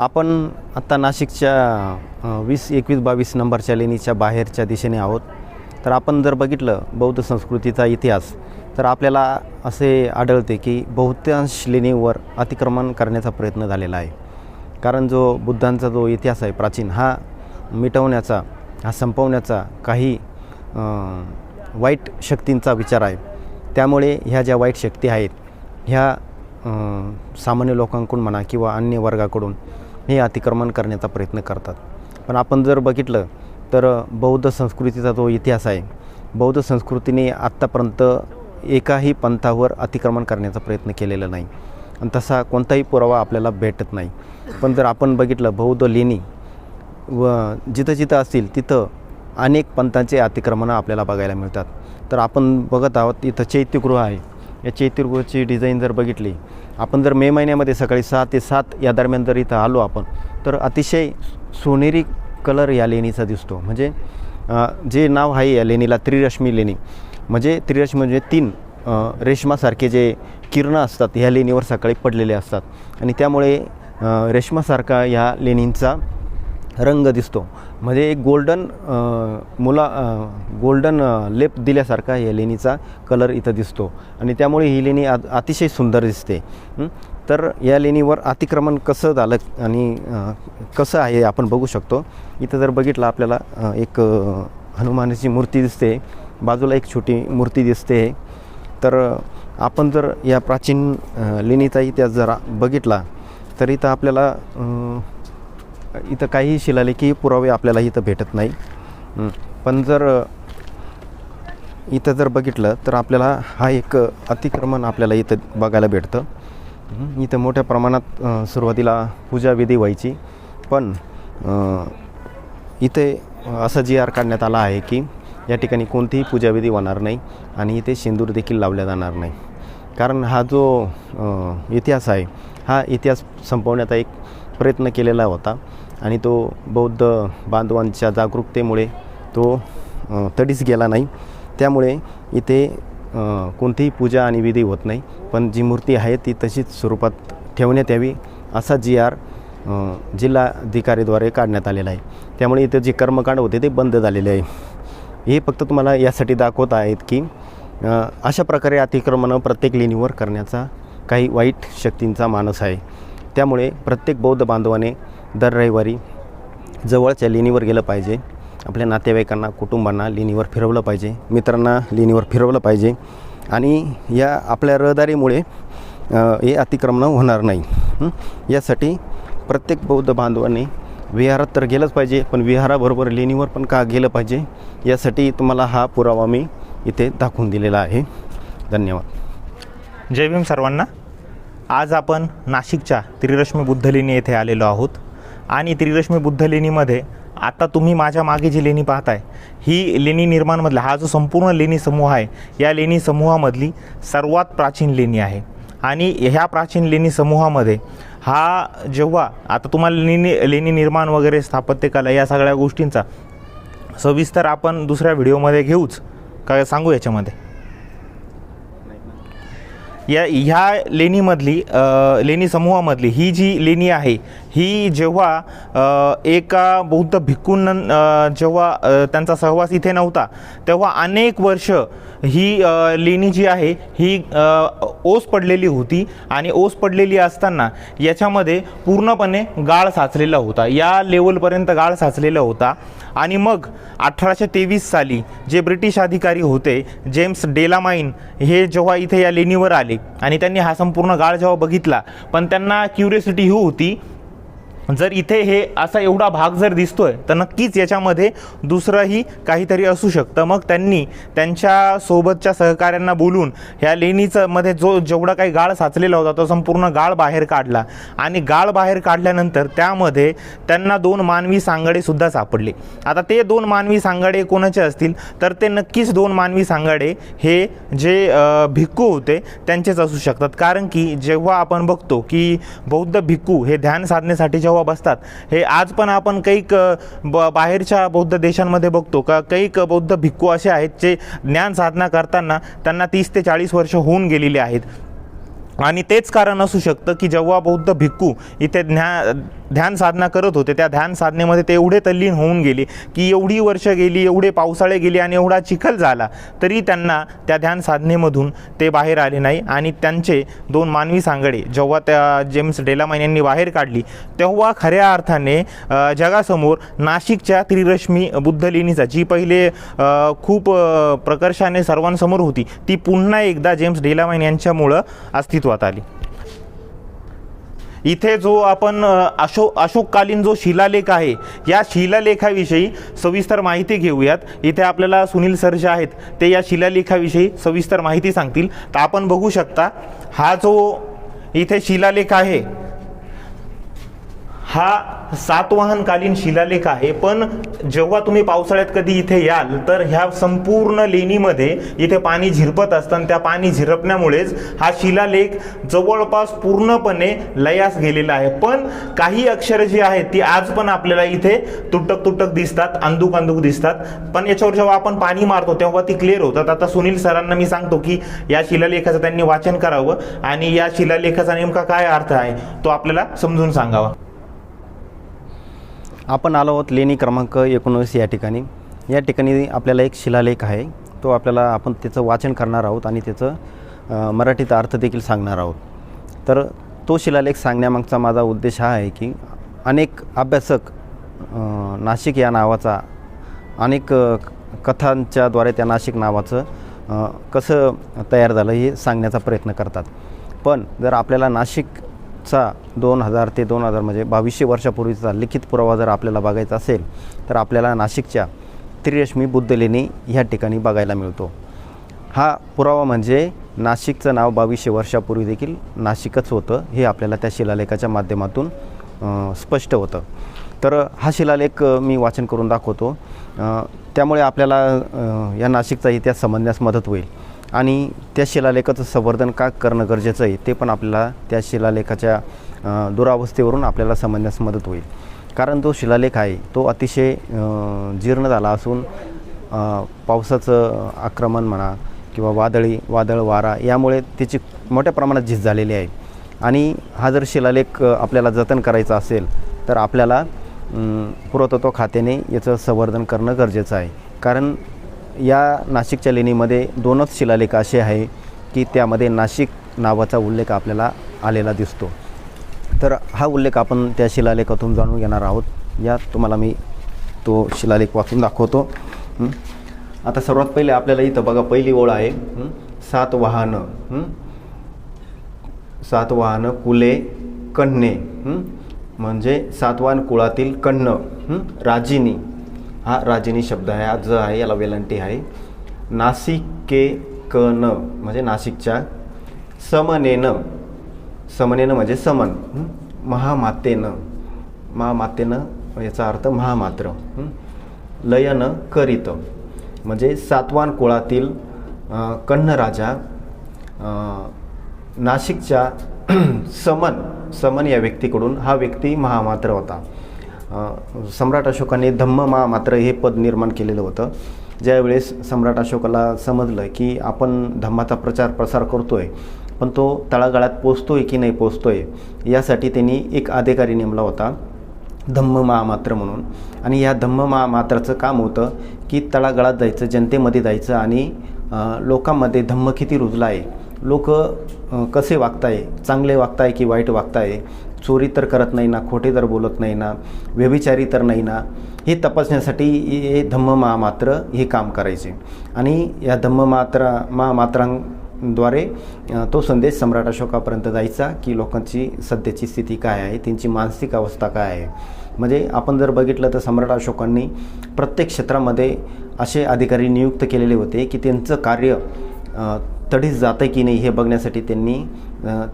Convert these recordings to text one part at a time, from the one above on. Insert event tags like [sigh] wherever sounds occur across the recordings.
आपण आत्ता नाशिकच्या वीस एकवीस बावीस नंबरच्या लेणीच्या बाहेरच्या दिशेने आहोत. तर आपण जर बघितलं बौद्ध संस्कृतीचा इतिहास तर आपल्याला असे आढळते की बहुतांश लेणीवर अतिक्रमण करण्याचा प्रयत्न झालेला आहे. कारण जो बुद्धांचा जो इतिहास आहे प्राचीन हा मिटवण्याचा हा संपवण्याचा काही वाईट शक्तींचा विचार आहे. त्यामुळे ह्या ज्या वाईट शक्ती आहेत ह्या सामान्य लोकांकडून म्हणा किंवा अन्य वर्गाकडून हे अतिक्रमण करण्याचा प्रयत्न करतात. पण आपण जर बघितलं तर बौद्ध संस्कृतीचा जो इतिहास आहे बौद्ध संस्कृतीने आत्तापर्यंत एकाही पंथावर अतिक्रमण करण्याचा प्रयत्न केलेला नाही. आणि तसा कोणताही पुरावा आपल्याला भेटत नाही. पण जर आपण बघितलं बौद्ध लेणी व जिथं जिथं असतील तिथं अनेक पंथांचे अतिक्रमणं आपल्याला बघायला मिळतात. तर आपण बघत आहोत इथं चैत्यगृह आहे. या चैत्यगृहाची डिझाईन जर बघितली आपण जर मे महिन्यामध्ये सकाळी सहा ते सात या दरम्यान जर इथं आलो आपण तर अतिशय सोनेरी कलर या लेणीचा दिसतो. म्हणजे जे नाव आहे या लेणीला त्रिरश्मी लेणी. म्हणजे त्रिरश्मी म्हणजे तीन रेशमासारखे जे किरणं असतात ह्या लेणीवर सकाळी पडलेले असतात. आणि त्यामुळे रेशमासारखा ह्या लेणींचा रंग दिसतो. म्हणजे एक गोल्डन मुला गोल्डन लेप दिल्यासारखा या लेणीचा कलर इथं दिसतो. आणि त्यामुळे ही लेणी अ अतिशय सुंदर दिसते. तर या लेणीवर अतिक्रमण कसं झालं आणि कसं आहे आपण बघू शकतो. इथं जर बघितलं आपल्याला एक हनुमानाची मूर्ती दिसते. बाजूला एक छोटी मूर्ती दिसते. तर आपण जर या प्राचीन लेणीचा इतिहास जरा बघितला तर इथं आपल्याला इथं काही शिलालेखी पुरावे आपल्याला इथं भेटत नाही. पण जर इथं जर बघितलं तर आपल्याला हा एक अतिक्रमण आपल्याला इथं बघायला भेटतं. इथं मोठ्या प्रमाणात सुरुवातीला पूजाविधी व्हायची. पण इथे असं जी आर काढण्यात आला आहे की या ठिकाणी कोणतीही पूजाविधी होणार नाही आणि इथे शेंदूर देखील लावल्या जाणार नाही. कारण हा जो इतिहास आहे हा इतिहास संपवण्याचा एक प्रयत्न केलेला होता. आणि तो बौद्ध बांधवांच्या जागरूकतेमुळे तो तडीच तडीस गेला नाही. त्यामुळे इथे कोणतीही पूजा आणि विधी होत नाही. पण जी मूर्ती आहे ती तशीच स्वरूपात ठेवण्यात यावी असा जी आर जिल्हाधिकारीद्वारे काढण्यात आलेला आहे. त्यामुळे इथं जे कर्मकांड होते ते बंद झालेले आहे. हे फक्त तुम्हाला यासाठी दाखवत आहेत की अशा प्रकारे अतिक्रमणं प्रत्येक लेणीवर करण्याचा काही वाईट शक्तींचा मानस आहे. त्यामुळे प्रत्येक बौद्ध बांधवाने दर रविवारी जवळच्या लेणीवर गेलं पाहिजे. आपल्या नातेवाईकांना कुटुंबांना लेणीवर फिरवलं पाहिजे. मित्रांना लेणीवर फिरवलं पाहिजे. आणि या आपल्या रहदारीमुळे हे अतिक्रमणं होणार नाही. यासाठी प्रत्येक बौद्ध बांधवाने विहारात तर गेलंच पाहिजे पण विहाराबरोबर लेणीवर पण का गेलं पाहिजे? यासाठी तुम्हाला हा पुरावा मी इथे दाखवून दिलेला आहे. धन्यवाद. जय भीम सर्वांना. आज आपण नाशिकच्या त्रिरश्मी बुद्धलेणी येथे आलेलो आहोत. आणि त्रिरश्मी बुद्धलेणीमध्ये आता तुम्ही माझ्या मागे जी लेणी पाहताय ही लेणी निर्माणमधला हा जो संपूर्ण लेणी समूह आहे या लेणी समूहामधली सर्वात प्राचीन लेणी आहे. आणि ह्या प्राचीन लेणी समूहामध्ये हा जेव्हा आता तुम्हाला लेणी लेणी निर्माण वगैरे स्थापत्यकला या सगळ्या गोष्टींचा सविस्तर आपण दुसऱ्या व्हिडिओमध्ये घेऊच काय सांगू याच्यामध्ये? या ह्या लेणीमधली लेणी समूहामधली ही जी लेणी आहे ही जेव्हा एका बौद्ध भिक्खून जेव्हा त्यांचा सहवास इथे नव्हता तेव्हा अनेक वर्ष ही लेणी जी आहे ही ओस पडलेली होती आणि ओस पडलेली असताना याच्यामध्ये पूर्णपणे गाळ साचलेला होता. या लेवलपर्यंत गाळ साचलेला होता. आणि मग अठराशे तेवीस साली जे ब्रिटिश अधिकारी होते जेम्स डेलामाइन हे जेव्हा इथे या लेणीवर आले आणि त्यांनी हा संपूर्ण गाळ जेव्हा बघितला पण त्यांना क्युरियोसिटी ही होती जर इथे हे असा एवढा भाग जर दिसतोय तर नक्कीच याच्यामध्ये दुसरंही काहीतरी असू शकतं. मग त्यांनी त्यांच्या सोबतच्या सहकाऱ्यांना बोलून ह्या लेणीचं मध्ये जो जेवढा काही गाळ साचलेला होता तो संपूर्ण गाळ बाहेर काढला. आणि गाळ बाहेर काढल्यानंतर त्यामध्ये त्यांना दोन मानवी सांगाडे सुद्धा सापडले. आता ते दोन मानवी सांगाडे कोणाचे असतील? तर ते नक्कीच दोन मानवी सांगाडे हे जे भिक्खू होते त्यांचेच असू शकतात. कारण की जेव्हा आपण बघतो की बौद्ध भिक्खू हे ध्यान साधण्यासाठी जेव्हा बसतात. हे आज पण आपण काही ब बाहेरच्या बौद्ध देशांमध्ये बघतो. का काही बौद्ध भिक्खू असे आहेत जे ज्ञान साधना करताना त्यांना तीस ते चाळीस वर्ष होऊन गेलेली आहेत. आणि तेच कारण असू शकतं की जेव्हा बौद्ध भिक्खू इथे ज्ञा ध्यान साधना करत होते. त्या ध्यान साधनेमध्ये ते एवढे तल्लीन होऊन गेले की एवढी वर्ष गेली एवढे पावसाळे गेले आणि एवढा चिखल झाला तरी त्यांना त्या ध्यान साधनेमधून ते बाहेर आले नाही. आणि त्यांचे दोन मानवी सांगडे जेव्हा त्या जेम्स डेलामाइन यांनी बाहेर काढली तेव्हा खऱ्या अर्थाने जगासमोर नाशिकच्या त्रिरश्मी बुद्धलेणीचा जी पहिले खूप प्रकर्षाने सर्वांसमोर होती ती पुन्हा एकदा जेम्स डेलामाइन यांच्यामुळं अस्तित्वात आली. इथे जो आपण अशो अशोक अशोककालीन जो शिलालेख आहे या शिलालेखाविषयी सविस्तर माहिती घेऊयात. इथे आपल्याला सुनील सर जे आहेत ते या शिलालेखाविषयी सविस्तर माहिती सांगतील. तर आपण बघू शकता हा जो इथे शिलालेख आहे हा सातवाहनकालीन शिलालेख आहे पण जेव्हा तुम्ही पावसाळ्यात कधी इथे याल तर ह्या संपूर्ण लेणीमध्ये इथे पाणी झिरपत असतं त्या पाणी झिरपण्यामुळेच हा शिलालेख जवळपास पूर्णपणे लयास गेलेला आहे. पण काही अक्षरं जी आहेत ती आज पण आपल्याला इथे तुटक तुटक दिसतात अंदूक अंदूक दिसतात. पण याच्यावर जेव्हा आपण पाणी मारतो तेव्हा ती क्लिअर होतात. आता सुनील सरांना मी सांगतो की या शिलालेखाचं त्यांनी वाचन करावं आणि या शिलालेखाचा नेमका काय अर्थ आहे तो आपल्याला समजून सांगावा. आपण आलो आहोत लेणी क्रमांक एकोणवीस या ठिकाणी. या ठिकाणी आपल्याला एक शिलालेख आहे. तो आपल्याला आपण त्याचं वाचन करणार आहोत आणि त्याचं मराठीत अर्थ देखील सांगणार आहोत. तर तो शिलालेख सांगण्यामागचा माझा उद्देश हा आहे की अनेक अभ्यासक नाशिक या नावाचा अनेक कथांच्याद्वारे त्या नाशिक नावाचं कसं तयार झालं हे सांगण्याचा प्रयत्न करतात. पण जर आपल्याला नाशिक नाशिकचा दोन हजार ते दोन हजार म्हणजे बावीसशे वर्षापूर्वीचा लिखित पुरावा जर आपल्याला बघायचा असेल तर आपल्याला नाशिकच्या त्रिरश्मी बुद्धलेणी ह्या ठिकाणी बघायला मिळतो. हा पुरावा म्हणजे नाशिकचं नाव बावीसशे वर्षापूर्वी देखील नाशिकच होतं हे आपल्याला त्या शिलालेखाच्या माध्यमातून स्पष्ट होतं. तर हा शिलालेख मी वाचन करून दाखवतो. त्यामुळे आपल्याला या नाशिकचा इतिहास समजण्यास मदत होईल. आणि त्या शिलालेखाचं संवर्धन का करणं गरजेचं आहे ते पण आपल्याला त्या शिलालेखाच्या दुरावस्थेवरून आपल्याला समजण्यास मदत होईल. कारण तो शिलालेख आहे तो अतिशय जीर्ण झाला असून पावसाचं आक्रमण म्हणा किंवा वादळी वादळ वारा यामुळे त्याची मोठ्या प्रमाणात झीज झालेली आहे. आणि हा जर शिलालेख आपल्याला जतन करायचा असेल तर आपल्याला पुरातत्व खात्याने याचं संवर्धन करणं गरजेचं आहे. कारण या नाशिकच्या लेणीमध्ये दोनच शिलालेख असे आहे की त्यामध्ये नाशिक नावाचा उल्लेख आपल्याला आलेला दिसतो. तर हा उल्लेख आपण त्या शिलालेखातून जाणून घेणार आहोत. या तुम्हाला मी तो शिलालेख वाचून दाखवतो. आता सर्वात पहिले आपल्याला इथं बघा पहिली ओळ आहे. सात वाहनं. सात वाहनं कुले कन्हे. म्हणजे सातवाहन कुळातील कण्ण राजिनी. हा राजिनी शब्द आहे हा ज आहे याला वेलंटी आहे. नाशिके क न म्हणजे नाशिकच्या समनेनं. समनेनं म्हणजे समन. महामातेनं. महामातेनं म्हणजे याचा अर्थ महामात्र. लयन लयनं करीत. म्हणजे सातवान कुळातील कन्न राजा नाशिकच्या [clears throat] समन समन या व्यक्तीकडून हा व्यक्ती महामात्र होता. सम्राट अशोकाने धम्म महामात्र हे पद निर्माण केलेलं होतं. ज्यावेळेस सम्राट अशोकाला समजलं की आपण धम्माचा प्रचार प्रसार करतोय पण तो तळागाळात पोचतोय की नाही पोचतोय यासाठी त्यांनी एक अधिकारी नेमला होता धम्म महामात्र म्हणून. आणि या धम्म महामात्राचं काम होतं की तळागाळात जायचं जनतेमध्ये जायचं आणि लोकांमध्ये धम्म किती रुजला आहे लोक कसे वागताय चांगले वागताय की वाईट वागताय चोरी तर करत नाही ना खोटे तर बोलत नाही ना व्यभिचारी तर नाही ना हे तपासण्यासाठी हे धम्म महामात्र हे काम करायचे. आणि या धम्म मात्रा महामात्रांद्वारे तो संदेश सम्राट अशोकापर्यंत जायचा की लोकांची सध्याची स्थिती काय आहे त्यांची मानसिक अवस्था काय आहे. म्हणजे आपण जर बघितलं तर सम्राट अशोकांनी प्रत्येक क्षेत्रामध्ये असे अधिकारी नियुक्त केलेले होते की त्यांचं कार्य तडीच तडीस जातं की नाही हे बघण्यासाठी त्यांनी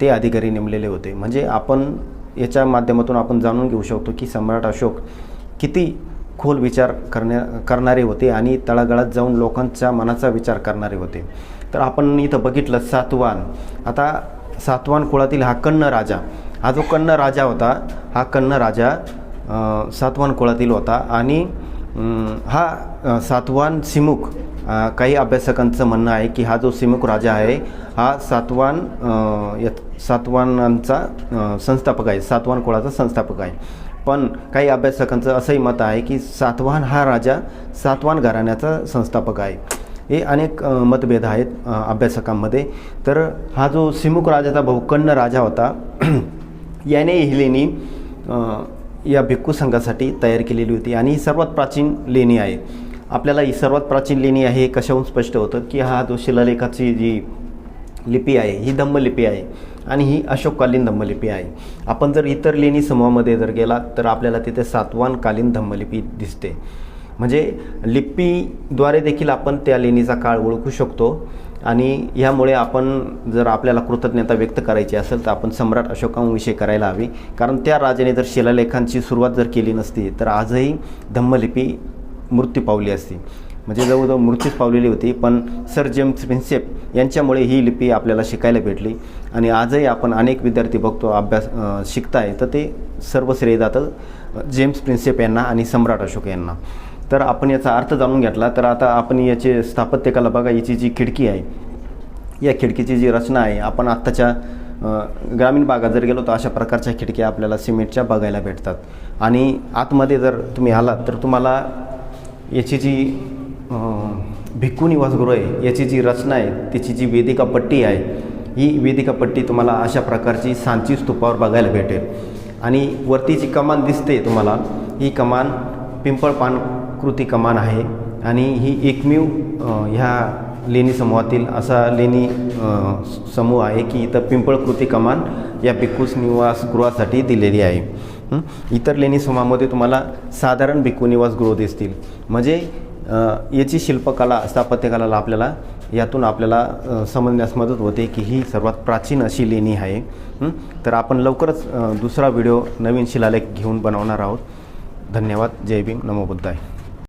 ते अधिकारी नेमलेले होते. म्हणजे आपण याच्या माध्यमातून आपण जाणून घेऊ शकतो की सम्राट अशोक किती खोल विचार करण्या करणारे होते आणि तळागाळात जाऊन लोकांच्या मनाचा विचार करणारे होते. तर आपण इथं बघितलं सातवान. आता सातवान कुळातील हा कन्न राजा. हा जो कन्न राजा होता हा कन्न राजा सातवान कुळातील होता आणि हा सातवान सिमुख काही अभ्यासकांचं म्हणणं आहे की हा जो सिमुख राजा आहे हा सातवान या सातवानांचा संस्थापक आहे सातवान कुळाचा संस्थापक आहे. पण काही अभ्यासकांचं असंही मत आहे की सातवाहन हा राजा सातवान घराण्याचा संस्थापक आहे. हे अनेक मतभेद आहेत अभ्यासकांमध्ये. तर हा जो सिमुक राजाचा भाऊ राजा होता [clears throat] याने ही लेणी या भिक्खू संघासाठी तयार केलेली होती. आणि ही सर्वात प्राचीन लेणी आहे. आपल्याला ही सर्वात प्राचीन लेणी आहे हे कशाहून स्पष्ट होतं? की हा जो शिलालेखाची जी लिपी आहे ही धम्मलिपी आहे आणि ही अशोककालीन धम्मलिपी आहे. आपण जर इतर लेणी समूहामध्ये जर गेला तर आपल्याला तिथे सातवानकालीन धम्मलिपी दिसते. म्हणजे लिपीद्वारे देखील आपण त्या लेणीचा काळ ओळखू शकतो आणि ह्यामुळे आपण जर आपल्याला कृतज्ञता व्यक्त करायची असेल तर आपण सम्राट अशोकांविषयी करायला हवी. कारण त्या राजाने जर शिलालेखांची सुरुवात जर केली नसती तर आजही धम्मलिपी मृत्यू पावली असती. म्हणजे जवळजवळ मृत्यूच पावलेली होती. पण सर जेम्स प्रिन्सेप यांच्यामुळे ही लिपी आपल्याला शिकायला भेटली. आणि आजही आपण अनेक विद्यार्थी बघतो अभ्यास शिकताय. तर ते सर्व श्रेय जातं जेम्स प्रिन्सेप यांना आणि सम्राट अशोक यांना. तर आपण याचा अर्थ जाणून घेतला. तर आता आपण याचे स्थापत्यकला बघा. याची जी खिडकी आहे या खिडकीची जी रचना आहे आपण आत्ताच्या ग्रामीण भागात जर गेलो तर अशा प्रकारच्या खिडक्या आपल्याला सिमेंटच्या बघायला भेटतात. आणि आतमध्ये जर तुम्ही आलात तर तुम्हाला याची जी भिक्खू निवासगृह आहे याची जी रचना आहे त्याची जी वेदिका पट्टी आहे ही वेदिका पट्टी तुम्हाला अशा प्रकारची सांची स्तूपावर बघायला भेटेल. आणि वरती जी कमान दिसते तुम्हाला ही कमान पिंपळ पानकृती कमान आहे आणि ही एकमेव ह्या लेणी समूहातील असा लेणी समूह आहे की इथं पिंपळकृती कमान या भिक्खूस निवासगृहासाठी दिलेली आहे. इतर लेणी समूहामध्ये तुम्हाला साधारण भिक्खू निवासगृह दिसतील. म्हणजे याची शिल्पकला स्थापत्यकलाला आपल्याला यातून आपल्याला समजण्यास मदत होते की ही सर्वात प्राचीन अशी लेणी आहे. तर आपण लवकरच दुसरा व्हिडिओ नवीन शिलालेख घेऊन बनवणार आहोत. धन्यवाद. जय भीम. नमो बुद्धाय.